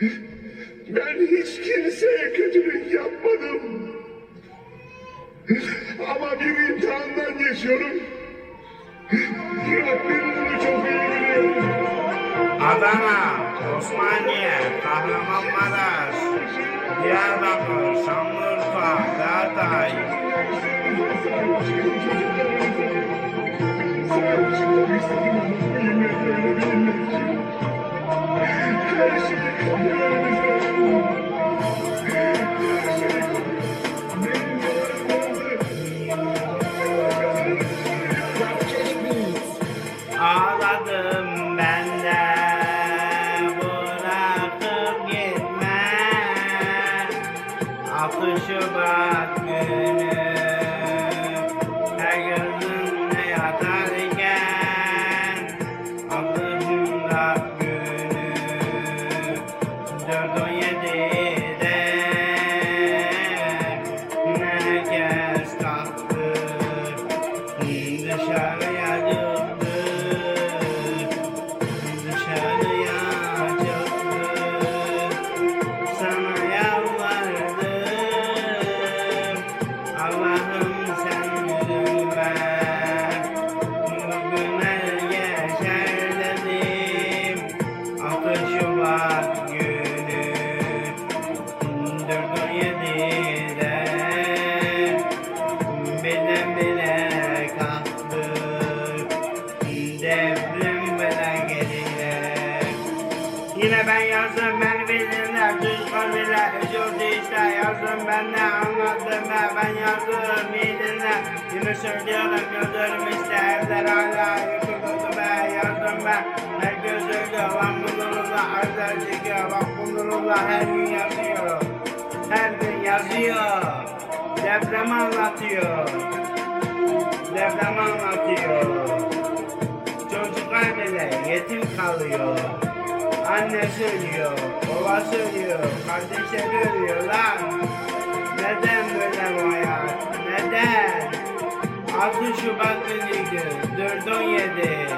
Ben hiç kimseye kötülük yapmadım. Ama bir imtihandan geçiyorum. Rabbim bunu çok iyi biliyor. Adana, Osmaniye, Kahramanmaraş, Diyarbakır, Şanlıurfa, Hatay, Sahip çıkmak Ağladım ben de bırakıp gitme. 6 Şubat Yine ben yazdım ben bildirimler Düz kalbiler üzüldü işte. Yazdım ben de anlattım ben Ben yazdım bildirimler Yine söylüyorum yazıyorum işte Evler hala yıkıldı be. Yazdım ben Herkes söylüyor Lan bu durumda Azar çekiyor Bak bu durumda her gün yazıyor. Her gün yazıyor. Deprem anlatıyor. Deprem anlatıyor. Çocuklar bile yetim kalıyor Anne söylüyor, baba söylüyor, kardeşleri ölüyor lan. Neden böyle bu hayat? Neden? 6 Şubat günüydü, 417.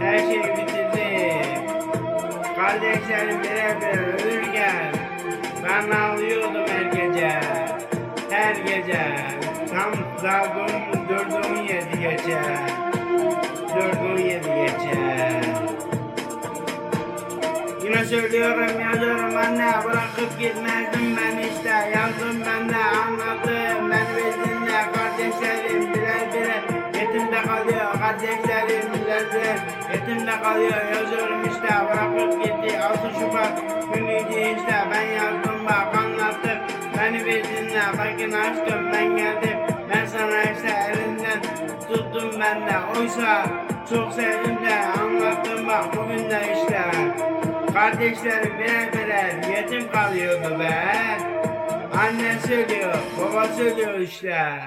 Her şey bitirdi. Kardeşlerim birer birer ölürken ben ağlıyordum her gece. Her gece. Tam saat 4.17 geçe. Söylüyorum yazıyorum anne bırakıp gitmezdim ben işte. Yazdım ben de anlattım ben bildim de kardeşlerim birer birer. Yetimde kalıyor kardeşlerim birer birer. Yetimde kalıyor yazıyorum işte bırakıp gitti. 6 Şubat günüydü işte ben yazdım bak anlattım. Beni bir dinle bakın aşkım ben geldim. Ben sana işte elinden tuttum ben de. Oysa çok sevdim de Kardeşlerim birer yetim kalıyordu be. Anne söylüyor, baba söylüyor işte.